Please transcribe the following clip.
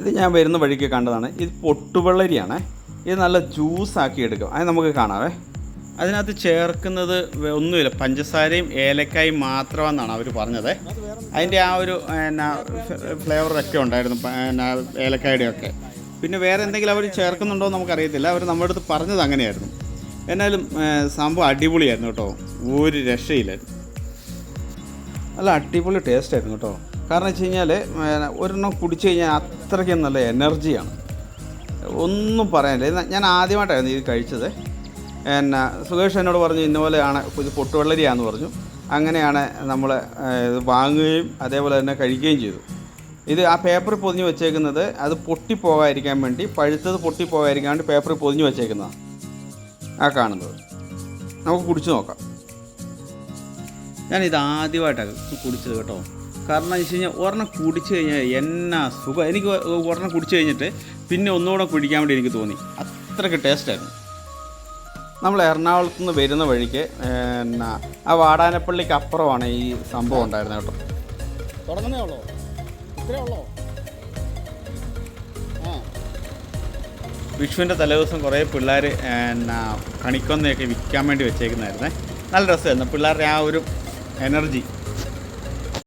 ഇത് ഞാൻ വരുന്ന വഴിക്ക് കണ്ടതാണ്. ഇത് പൊട്ടുവെള്ളരിയാണ്. ഇത് നല്ല ജ്യൂസാക്കി എടുക്കും. അത് നമുക്ക് കാണാവേ. അതിനകത്ത് ചേർക്കുന്നത് ഒന്നുമില്ല. പഞ്ചസാരയും ഏലക്കായും മാത്രമെന്നാണ് അവർ പറഞ്ഞത്. അതിന്റെ ആ ഒരു എന്നാ ഫ്ലേവറൊക്കെ ഉണ്ടായിരുന്നു. എന്നാ ഏലക്കായുടെ ഒക്കെ പിന്നെ വേറെ എന്തെങ്കിലും അവർ ചേർക്കുന്നുണ്ടോ നമുക്കറിയത്തില്ല. അവർ നമ്മുടെ അടുത്ത് പറഞ്ഞത് അങ്ങനെയായിരുന്നു. എന്നാലും സംഭവം അടിപൊളിയായിരുന്നു കേട്ടോ. ഒരു രക്ഷയില്ലായിരുന്നു. നല്ല അടിപൊളി ടേസ്റ്റ് ആയിരുന്നു കേട്ടോ. കാരണം വെച്ച് കഴിഞ്ഞാൽ ഒരെണ്ണം കുടിച്ചു കഴിഞ്ഞാൽ അത്രയ്ക്കും നല്ല എനർജിയാണ്. ഒന്നും പറയാനില്ല. ഞാൻ ആദ്യമായിട്ടായിരുന്നു ഇത് കഴിച്ചത്. എന്നാ സുഖേഷ് എന്നോട് പറഞ്ഞു ഇന്നപോലെയാണ് ഇത് പൊട്ടുവെള്ളരിയാന്ന് പറഞ്ഞു. അങ്ങനെയാണ് നമ്മൾ ഇത് വാങ്ങുകയും അതേപോലെ തന്നെ കഴിക്കുകയും ചെയ്തു. ഇത് ആ പേപ്പറിൽ പൊതിഞ്ഞ് വെച്ചേക്കുന്നത് അത് പൊട്ടിപ്പോകാതിരിക്കാൻ വേണ്ടി പഴുത്തത് പൊട്ടിപ്പോകാതിരിക്കാൻ വേണ്ടി പേപ്പറിൽ പൊതിഞ്ഞ് വെച്ചേക്കുന്നതാണ്. ആ കാണുന്നത്. നമുക്ക് കുടിച്ചു നോക്കാം. ഞാനിത് ആദ്യമായിട്ടാണ് കുടിച്ചത് കേട്ടോ. കാരണം എന്ന് വെച്ച് കഴിഞ്ഞാൽ ഒരെണ്ണം കുടിച്ചു കഴിഞ്ഞാൽ എന്നാ സുഖം. എനിക്ക് ഒരെണ്ണം കുടിച്ചു കഴിഞ്ഞിട്ട് പിന്നെ ഒന്നുകൂടെ കുടിക്കാൻ വേണ്ടി എനിക്ക് തോന്നി. അത്രയ്ക്ക് ടേസ്റ്റായിരുന്നു നമ്മൾ എറണാകുളത്ത് നിന്ന് വരുന്ന വഴിക്ക് എന്നാ ആ വാടാനപ്പള്ളിക്ക് അപ്പുറമാണ് ഈ സംഭവം ഉണ്ടായിരുന്നത് കേട്ടോ. തുടങ്ങുന്നേ ഉള്ളോ? ഇത്രേ ഉള്ളോ? വിഷുവിന്റെ തലേദിവസം കുറേ പിള്ളേർ എന്നാ കണിക്കൊന്നയൊക്കെ വിൽക്കാൻ വേണ്ടി വെച്ചേക്കുന്നതായിരുന്നേ. നല്ല രസമായിരുന്നു. പിള്ളേരുടെ ആ ഒരു എനർജി